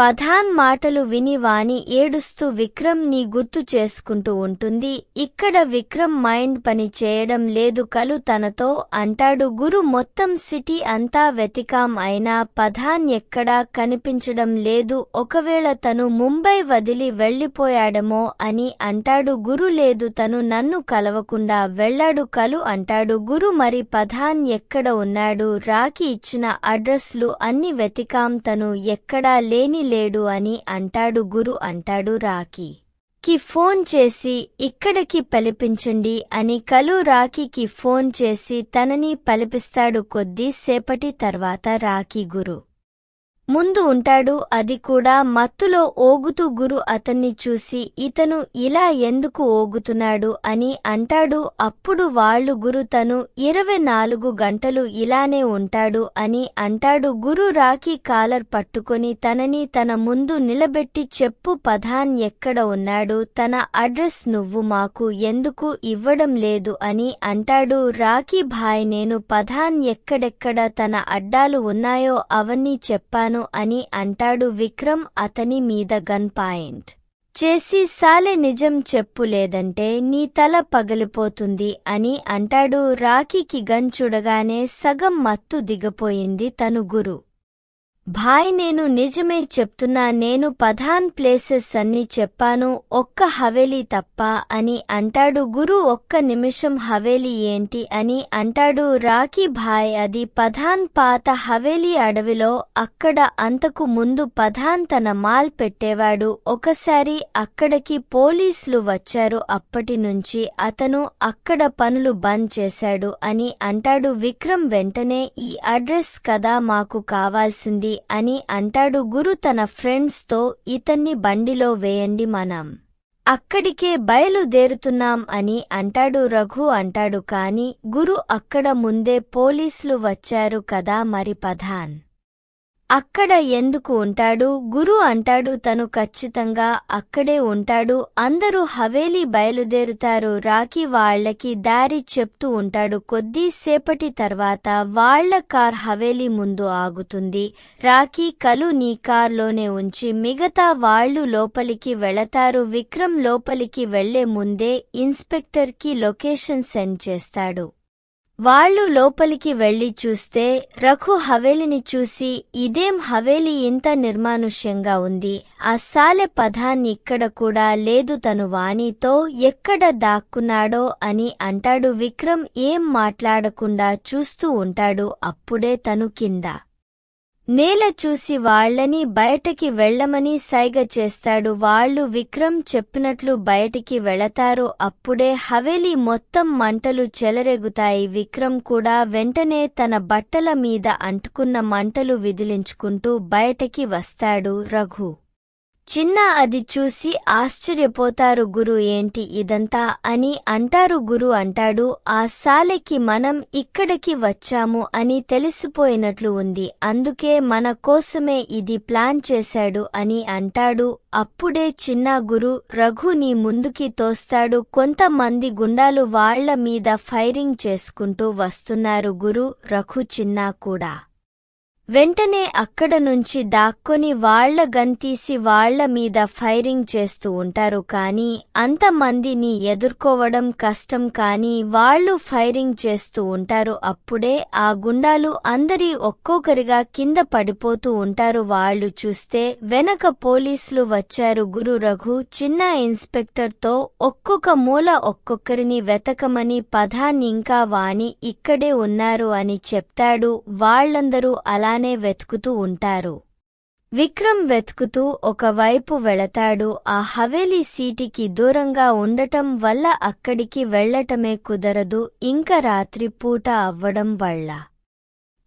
పధాన్ మాటలు విని వాణి ఏడుస్తూ విక్రమ్ని గుర్తు చేసుకుంటూ ఉంటుంది. ఇక్కడ విక్రమ్ మైండ్ పని చేయడం లేదు కలు తనతో అంటాడు. గురు మొత్తం సిటీ అంతా వెతికాం అయినా పధాన్ ఎక్కడా కనిపించడం లేదు. ఒకవేళ తను ముంబై వదిలి వెళ్ళిపోయాడమో అని అంటాడు. గురు లేదు తను నన్ను కలవకుండా వెళ్ళాడు కలు అంటాడు. గురు మరి పధాన్ ఎక్కడ ఉన్నాడు? రాకి ఇచ్చిన అడ్రస్లు అన్ని వెతికాం. తను ఎక్కడా లేని లేడు అని అంటాడు గురు అంటాడు రాకీ కి ఫోన్ చేసి ఇక్కడికి పలిపించండి అని కలు రాకీకి ఫోన్ చేసి తనని పలిపిస్తాడు కొద్దిసేపటి తర్వాత రాకీ గురు. ముందు ఉంటాడు అది కూడా మత్తులో ఓగుతూ గురు అతన్ని చూసి ఇతను ఇలా ఎందుకు ఓగుతున్నాడు? అని అంటాడు. అప్పుడు వాళ్ళు గురు తను ఇరవై నాలుగు గంటలు ఇలానే ఉంటాడు అని అంటాడు. గురు రాఖీ కాలర్ పట్టుకొని తనని తన ముందు నిలబెట్టి చెప్పు పధాన్ ఎక్కడ ఉన్నాడు? తన అడ్రస్ నువ్వు మాకు ఎందుకు ఇవ్వడం లేదు? అని అంటాడు. రాఖీ భాయ్ నేను పధాన్ ఎక్కడెక్కడ తన అడ్డాలు ఉన్నాయో అవన్నీ చెప్పాను. అని అంటాడు విక్రమ్ అతని మీద గన్ పాయింట్. చేసి సాలె నిజం చెప్పు లేదంటే నీ తల పగిలిపోతుంది అని అంటాడు రాకీకి గన్ చూడగానే సగం మత్తు దిగపోయింది తను గురు. భాయ్ నేను నిజమే చెప్తున్నా నేను పధాన్ ప్లేసెస్ అన్ని చెప్పాను ఒక్క హవేలీ తప్ప అని అంటాడు. గురు ఒక్క నిమిషం హవేలీ ఏంటి? అని అంటాడు. రాకీ భాయ్ అది పధాన్ పాత హవేలీ అడవిలో అక్కడ అంతకు ముందు పధాన్ తన మాల్ పెట్టేవాడు. ఒకసారి అక్కడికి పోలీసులు వచ్చారు. అప్పటి నుంచి అతను అక్కడ పనులు బంద్ చేశాడు అని అంటాడు విక్రమ్. వెంటనే ఈ అడ్రస్ కదా మాకు కావాల్సింది అని అంటాడు గురు తన ఫ్రెండ్స్తో ఇతన్ని బండిలో వేయండి మనం. అక్కడికే బయలుదేరుతున్నాం అని అంటాడు రఘు అంటాడు కాని గురు అక్కడ ముందే పోలీసులు వచ్చారు కదా మరి పధాన్. అక్కడ ఎందుకు ఉంటాడు? గురు అంటాడు తను ఖచ్చితంగా అక్కడే ఉంటాడు. అందరూ హవేలీ బయలుదేరుతారు. రాకి వాళ్ళకి దారి చెప్తూ ఉంటాడు. కొద్దిసేపటి తర్వాత వాళ్ళ కార్ హవేలీ ముందు ఆగుతుంది. రాకీ కలు నీ కార్లోనే ఉంచి మిగతా వాళ్ళు లోపలికి వెళతారు. విక్రమ్ లోపలికి వెళ్ళే ముందే ఇన్స్పెక్టర్కి లొకేషన్ సెండ్ చేస్తాడు. వాళ్ళు లోపలికి వెళ్ళి చూస్తే రఘు హవేలిని చూసి ఇదేం హవేలి ఇంత నిర్మానుష్యంగా ఉంది. ఆ పదాన్ని ఇక్కడ కూడా లేదు తను వాణితో ఎక్కడ దాక్కున్నాడో అని అంటాడు విక్రమ్. ఏం మాట్లాడకుండా చూస్తూ ఉంటాడు అప్పుడే తను కింద. నేల చూసి వాళ్ళని బయటకి వెళ్ళమని సైగ చేస్తాడు. వాళ్ళు విక్రమ్ చెప్పినట్లు బయటికి వెళతారు. అప్పుడే హవేలీ మొత్తం మంటలు చెలరేగుతాయి. విక్రమ్ కూడా వెంటనే తన బట్టల మీద అంటుకున్న మంటలు విదిలించుకుంటూ బయటకి వస్తాడు రఘు. చిన్న అది చూసి ఆశ్చర్యపోతారు గురు ఏంటి ఇదంతా అని అంటారు గురు అంటాడు ఆ సాలెకి మనం ఇక్కడికి వచ్చాము అని తెలిసిపోయినట్లు ఉంది అందుకే మన కోసమే ఇది ప్లాన్ చేశాడు అని అంటాడు. అప్పుడే చిన్న గురు రఘు నీ ముందుకి తోస్తాడు కొంతమంది గుండాలు వాళ్ళ మీద ఫైరింగ్ చేసుకుంటూ వస్తున్నారు గురు రఘు చిన్నా కూడా. వెంటనే అక్కడ నుంచి దాక్కొని వాళ్ళ గంతీసి వాళ్ళ మీద ఫైరింగ్ చేస్తూ ఉంటారు కానీ అంతమందిని ఎదుర్కోవడం కష్టం కానీ వాళ్ళు ఫైరింగ్ చేస్తూ ఉంటారు. అప్పుడే ఆ గుండాలు అందరి ఒక్కొక్కరిగా కింద పడిపోతూ ఉంటారు. వాళ్ళు చూస్తే వెనక పోలీసులు వచ్చారు. గురు రఘు చిన్న ఇన్స్పెక్టర్తో ఒక్కొక్క మూల ఒక్కొక్కరిని వెతకమని పదాన్నింకా వాణి ఇక్కడే ఉన్నారు అని చెప్తాడు. వాళ్ళందరూ అలా అలానే వెతుకుతూ ఉంటారు. విక్రమ్ వెతుకుతూ ఒకవైపు వెళతాడు. ఆ హవేలీ సీటికి దూరంగా ఉండటం వల్ల అక్కడికి వెళ్ళటమే కుదరదు. ఇంక రాత్రి పూట అవ్వడం వల్ల.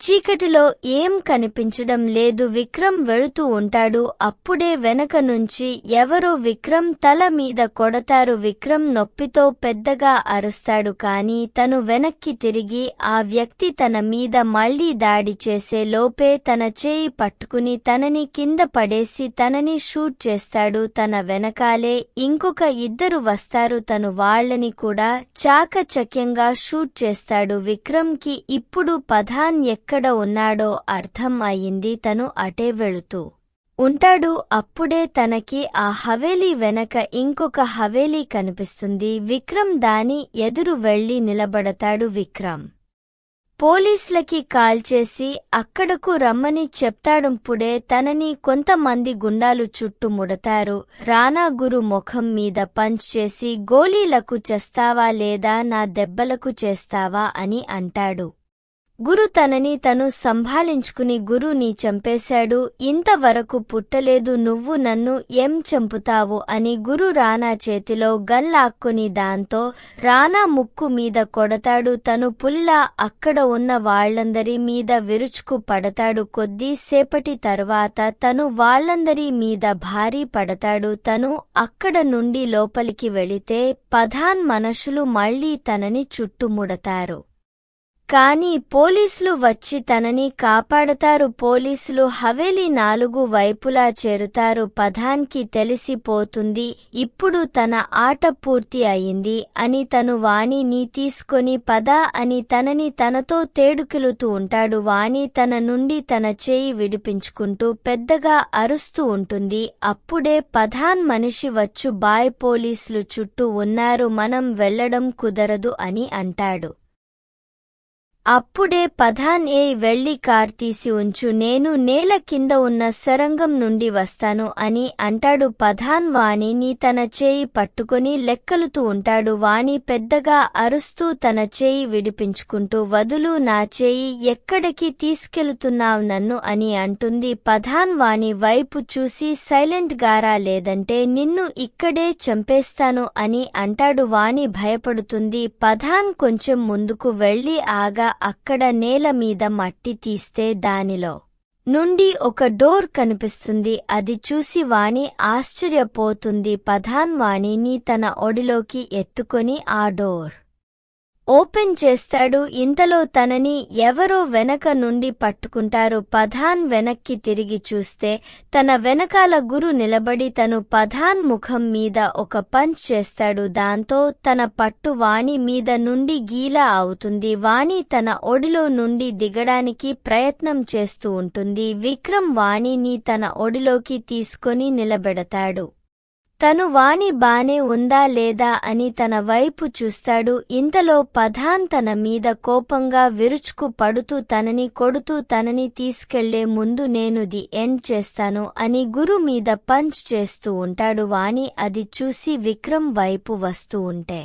చీకటిలో ఏం కనిపించడం లేదు. విక్రమ్ వెళుతూ ఉంటాడు. అప్పుడే వెనక నుంచి ఎవరో విక్రమ్ తల మీద కొడతారు. విక్రమ్ నొప్పితో పెద్దగా అరుస్తాడు. కాని తను వెనక్కి తిరిగి ఆ వ్యక్తి తన మీద మళ్ళీ దాడి చేసే లోపే తన చేయి పట్టుకుని తనని కింద పడేసి తనని షూట్ చేస్తాడు. తన వెనకాలే ఇంకొక ఇద్దరు వస్తారు. తను వాళ్ళని కూడా చాకచక్యంగా షూట్ చేస్తాడు. విక్రమ్కి ఇప్పుడు పధాన్ ఎక్కడ ఉన్నాడో అర్థం అయింది తను అటే వెళుతూ. ఉంటాడు అప్పుడే తనకి ఆ హవేలీ వెనక ఇంకొక హవేలీ కనిపిస్తుంది. విక్రమ్ దాని ఎదురు వెళ్ళి నిలబడతాడు విక్రమ్. పోలీసులకి కాల్ చేసి అక్కడకు రమ్మని చెప్తాడుంపుడే తనని కొంతమంది గుండాలు చుట్టుముడతారు రానా గురు ముఖం మీద పంచ్ చేసి గోలీలకు చేస్తావా లేదా? నా దెబ్బలకు చేస్తావా? అని అంటాడు. గురు తనని తను సంభాళించుకుని గురు నీ చంపేశాడు. ఇంతవరకు పుట్టలేదు నువ్వు నన్ను ఎం చంపుతావు అని గురు రానా చేతిలో గన్ లాక్కుని దాంతో రానా ముక్కు మీద కొడతాడు. తను పుల్లా అక్కడ ఉన్న వాళ్ళందరి మీద విరుచుకు పడతాడు. కొద్దిసేపటి తర్వాత తను వాళ్ళందరి మీద భారీ పడతాడు. తను అక్కడ నుండి లోపలికి వెళితే పధాన్ మనుషులు మళ్ళీ తనని చుట్టుముడతారు. కాని పోలీసులు వచ్చి తనని కాపాడతారు. పోలీసులు హవేలీ నాలుగు వైపులా చేరుతారు. పధాన్కి తెలిసిపోతుంది. ఇప్పుడు తన ఆట పూర్తి అయింది. అని తను వాణిని తీసుకొని పదా అని తనని తనతో తేడుకెలుతూ ఉంటాడు. వాణి తన నుండి తన చేయి విడిపించుకుంటూ పెద్దగా అరుస్తూ ఉంటుంది. అప్పుడే పధాన్ మనిషి వచ్చు. బాయ్ పోలీసులు చుట్టూ ఉన్నారు. మనం వెళ్ళడం కుదరదు అని అంటాడు. అప్పుడే పధాన్ ఏ వెళ్ళి కార్ తీసి ఉంచు నేను నేల కింద ఉన్న సరంగం నుండి వస్తాను అని అంటాడు పధాన్. వాణిని తన చేయి పట్టుకొని లెక్కలుతూ ఉంటాడు. వాణి పెద్దగా అరుస్తూ తన చేయి విడిపించుకుంటూ వదులు నా చేయి ఎక్కడికి తీసుకెళ్తున్నావు నన్ను అని అంటుంది పధాన్. వాణి వైపు చూసి సైలెంట్ గారా లేదంటే నిన్ను ఇక్కడే చంపేస్తాను అని అంటాడు. వాణి భయపడుతుంది. పధాన్ కొంచెం ముందుకు వెళ్ళి ఆగా అక్కడ నేల మీద మట్టి తీస్తే దానిలో నుండి ఒక డోర్ కనిపిస్తుంది. అది చూసి వాణి ఆశ్చర్యపోతుంది. పధాన్ వాణిని తన ఒడిలోకి ఎత్తుకొని ఆ డోర్ ఓపెన్ చేస్తాడు. ఇంతలో తనని ఎవరో వెనక నుండి పట్టుకుంటారు. పధాన్ వెనక్కి తిరిగి చూస్తే తన వెనకాల గురు నిలబడి తను పధాన్ ముఖం మీద ఒక పంచ్ చేస్తాడు. దాంతో తన పట్టు వాణి మీద నుండి గీలా అవుతుంది. వాణి తన ఒడిలో నుండి దిగడానికి ప్రయత్నం చేస్తూ ఉంటుంది. విక్రమ్ వాణిని తన ఒడిలోకి తీసుకొని నిలబెడతాడు. తను వాణి బానే ఉందా లేదా అని తన వైపు చూస్తాడు. ఇంతలో పధాన్ తన మీద కోపంగా విరుచుకు పడుతూ తనని కొడుతూ తనని తీసుకెళ్ళే ముందు నేను ది ఎండ్ చేస్తాను అని గురు మీద పంచ్ చేస్తూ ఉంటాడు. వాణి అది చూసి విక్రమ్ వైపు వస్తూ ఉంటే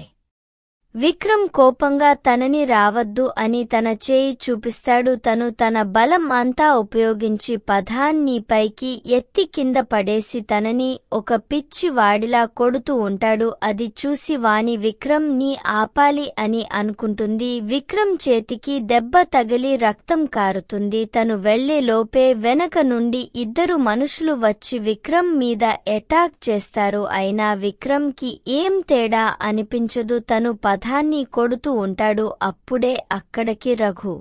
విక్రమ్ కోపంగా తనని రావద్దు అని తన చేయి చూపిస్తాడు. తను తన బలం అంతా ఉపయోగించి పదాన్ని పైకి ఎత్తి కింద పడేసి తనని ఒక పిచ్చి వాడిలా కొడుతూ ఉంటాడు. అది చూసి వాణి విక్రమ్ని ఆపాలి అని అనుకుంటుంది. విక్రమ్ చేతికి దెబ్బ తగిలి రక్తం కారుతుంది. తను వెళ్ళే లోపే వెనక నుండి ఇద్దరు మనుషులు వచ్చి విక్రమ్ మీద అటాక్ చేస్తారు. అయినా విక్రమ్కి ఏం తేడా అనిపించదు. తను రథాన్ని కొడుతూ ఉంటాడు అప్పుడే అక్కడికి రఘు.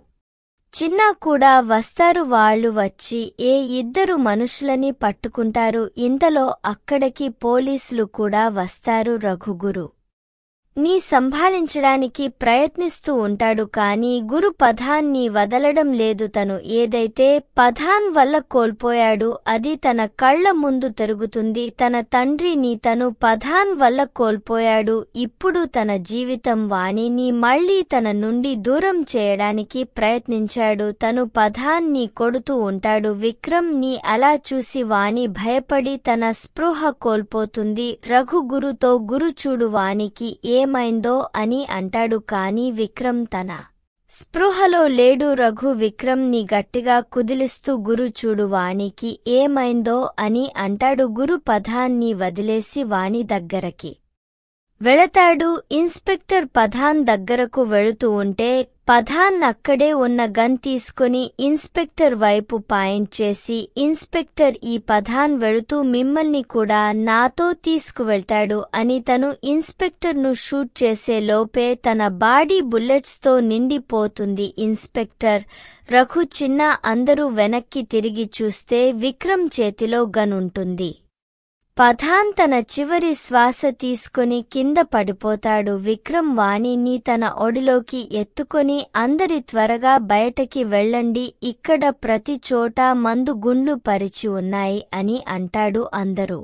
చిన్నా కూడా వస్తారు వాళ్ళు వచ్చి ఏ ఇద్దరు మనుషులని పట్టుకుంటారు ఇంతలో అక్కడికి పోలీసులు కూడా వస్తారు రఘుగురు. నీ సంభాళించడానికి ప్రయత్నిస్తూ ఉంటాడు కాని గురు పధాన్ని వదలడం లేదు. తను ఏదైతే పధాన్ వల్ల కోల్పోయాడు అది తన కళ్ళ ముందు తిరుగుతుంది. తన తండ్రిని తను పధాన్ వల్ల కోల్పోయాడు. ఇప్పుడు తన జీవితం వాణిని మళ్ళీ తన నుండి దూరం చేయడానికి ప్రయత్నించాడు. తను పధాన్ని కొడుతూ ఉంటాడు. విక్రమ్ని అలా చూసి వాణి భయపడి తన స్పృహ కోల్పోతుంది. రఘు గురుతో గురు చూడు వానికి ఏమైందో అని అంటాడు కాని విక్రమ్ తన స్పృహలో లేడు. రఘు విక్రమ్ని గట్టిగా కుదిలిస్తూ గురు చూడు వాణికి ఏమైందో అని అంటాడు. గురు పదాన్ని వదిలేసి వాణి దగ్గరకి వెళతాడు ఇన్స్పెక్టర్ పధాన్ దగ్గరకు వెళుతూ ఉంటే పధాన్ అక్కడే ఉన్న గన్ తీసుకుని ఇన్స్పెక్టర్ వైపు పాయింట్ చేసి ఇన్స్పెక్టర్ ఈ పధాన్ వెళుతూ మిమ్మల్ని కూడా నాతో తీసుకువెళ్తాడు అని తను ఇన్స్పెక్టర్ను షూట్ చేసే లోపే తన బాడీ బుల్లెట్స్తో నిండిపోతుంది ఇన్స్పెక్టర్. రఘు చిన్న అందరూ వెనక్కి తిరిగి చూస్తే విక్రమ్ చేతిలో గన్ ఉంటుంది. పఠాన్ తన చివరి శ్వాస తీసుకుని కింద పడిపోతాడు విక్రమ్ వాణిని తన ఒడిలోకి ఎత్తుకొని అందరి త్వరగా బయటకి వెళ్ళండి ఇక్కడ ప్రతి చోటా మందు గుండ్లు పరిచి ఉన్నాయి అని అంటాడు అందరూ.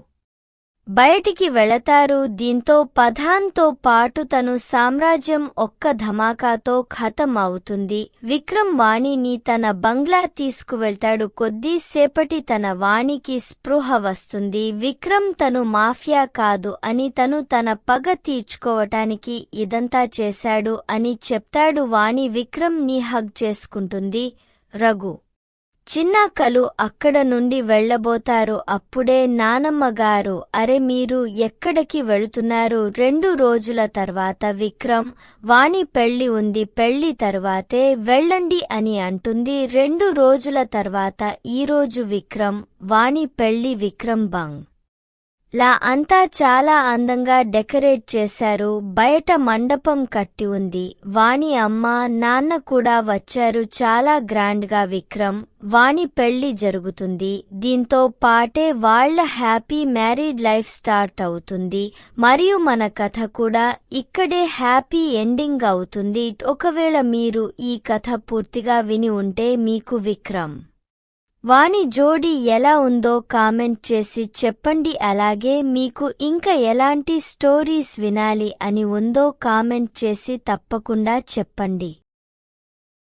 బయటికి వెళతారు. దీంతో పధాన్తో పాటు తను సామ్రాజ్యం ఒక్క ధమాకాతో ఖతం అవుతుంది విక్రమ్ వాణిని తన బంగ్లా తీసుకువెళ్తాడు. కొద్దిసేపటి తన వాణికి స్పృహ వస్తుంది. విక్రమ్ తను మాఫియా కాదు అని తను తన పగ తీర్చుకోవటానికి ఇదంతా చేశాడు అని చెప్తాడు. వాణి విక్రమ్ని హగ్ చేసుకుంటుంది. రఘు చిన్నాకలు అక్కడ నుండి వెళ్ళబోతారు అప్పుడే నానమ్మగారు అరే మీరు ఎక్కడికి వెళుతున్నారు? రెండు రోజుల తర్వాత విక్రమ్ వాణి పెళ్ళి ఉంది పెళ్ళి తర్వాతే వెళ్ళండి అని అంటుంది. రెండు రోజుల తర్వాత ఈరోజు విక్రమ్ వాణి పెళ్ళి విక్రమ్ బంగ్. లా అంతా చాలా అందంగా డెకరేట్ చేశారు. బయట మండపం కట్టి ఉంది. వాణి అమ్మ నాన్న కూడా వచ్చారు. చాలా గ్రాండ్గా విక్రమ్ వాణి పెళ్ళి జరుగుతుంది. దీంతో పాటే వాళ్ళ హ్యాపీ మ్యారీడ్ లైఫ్ స్టార్ట్ అవుతుంది. మరియు మన కథ కూడా ఇక్కడే హ్యాపీ ఎండింగ్ అవుతుంది. ఒకవేళ మీరు ఈ కథ పూర్తిగా విని ఉంటే మీకు విక్రమ్ వాణి జోడి ఎలా ఉందో కామెంట్ చేసి చెప్పండి. అలాగే మీకు ఇంకా ఎలాంటి స్టోరీస్ వినాలి అని ఉందో కామెంట్ చేసి తప్పకుండా చెప్పండి.